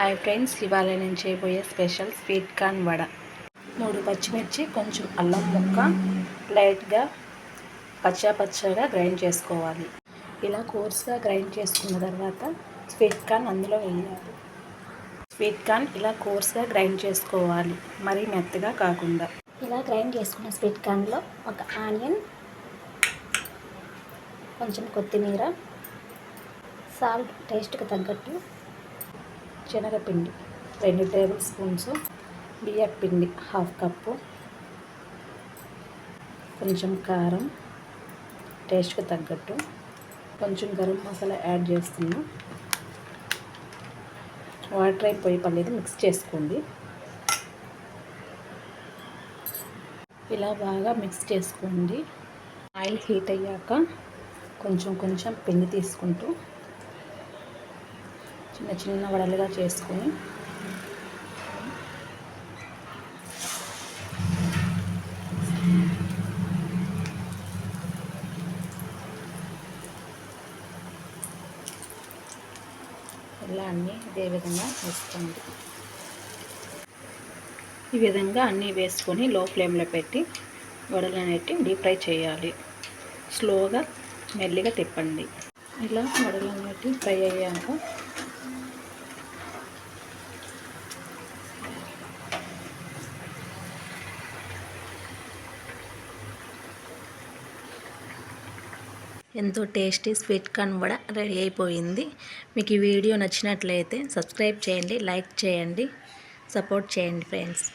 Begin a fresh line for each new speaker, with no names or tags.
Hi friends ఇవాళ నేను చేయబోయే స్పెషల్ స్వీట్ కార్న్ వడ. మూడు పచ్చిమిర్చి కొంచెం అల్లం ముక్క లైట్గా పచ్చా పచ్చగా గ్రైండ్ చేసుకోవాలి. ఇలా కోర్స్గా గ్రైండ్ చేసుకున్న తర్వాత స్వీట్ కార్న్ అందులో వేయాలి. స్వీట్ కార్న్ ఇలా కోర్స్గా గ్రైండ్ చేసుకోవాలి మరీ మెత్తగా కాకుండా.
ఇలా గ్రైండ్ చేసుకున్న స్వీట్ కార్న్లో ఒక ఆనియన్ కొంచెం కొత్తిమీర సాల్ట్ టేస్ట్కి తగ్గట్టు
శనగపిండి రెండు టేబుల్ స్పూన్స్ బియ్యం పిండి హాఫ్ కప్పు. కొంచెం కారం టేస్ట్కి తగ్గట్టు. కొంచెం గరం మసాలా యాడ్ చేస్తున్నాం. వాటర్ అయిపోయి పర్లేదు మిక్స్ చేసుకోండి. ఇలా బాగా మిక్స్ చేసుకోండి. ఆయిల్ హీట్ అయ్యాక కొంచెం కొంచెం పిండి తీసుకుంటూ చిన్న చిన్న వడలుగా చేసుకొని ఇలా అన్నీ ఇదే విధంగా వేసుకోండి. ఈ విధంగా అన్నీ వేసుకొని లో ఫ్లేమ్లో పెట్టి వడలు అనేవి డీప్ ఫ్రై చేయాలి. స్లోగా మెల్లిగా తిప్పండి. ఇలా వడలు అనేవి ఫ్రై అయ్యాక ఎంతో టేస్టీ స్వీట్ కార్న్ కూడా రెడీ అయిపోయింది. మీకు ఈ వీడియో నచ్చినట్లయితే సబ్స్క్రైబ్ చేయండి లైక్ చేయండి సపోర్ట్ చేయండి ఫ్రెండ్స్.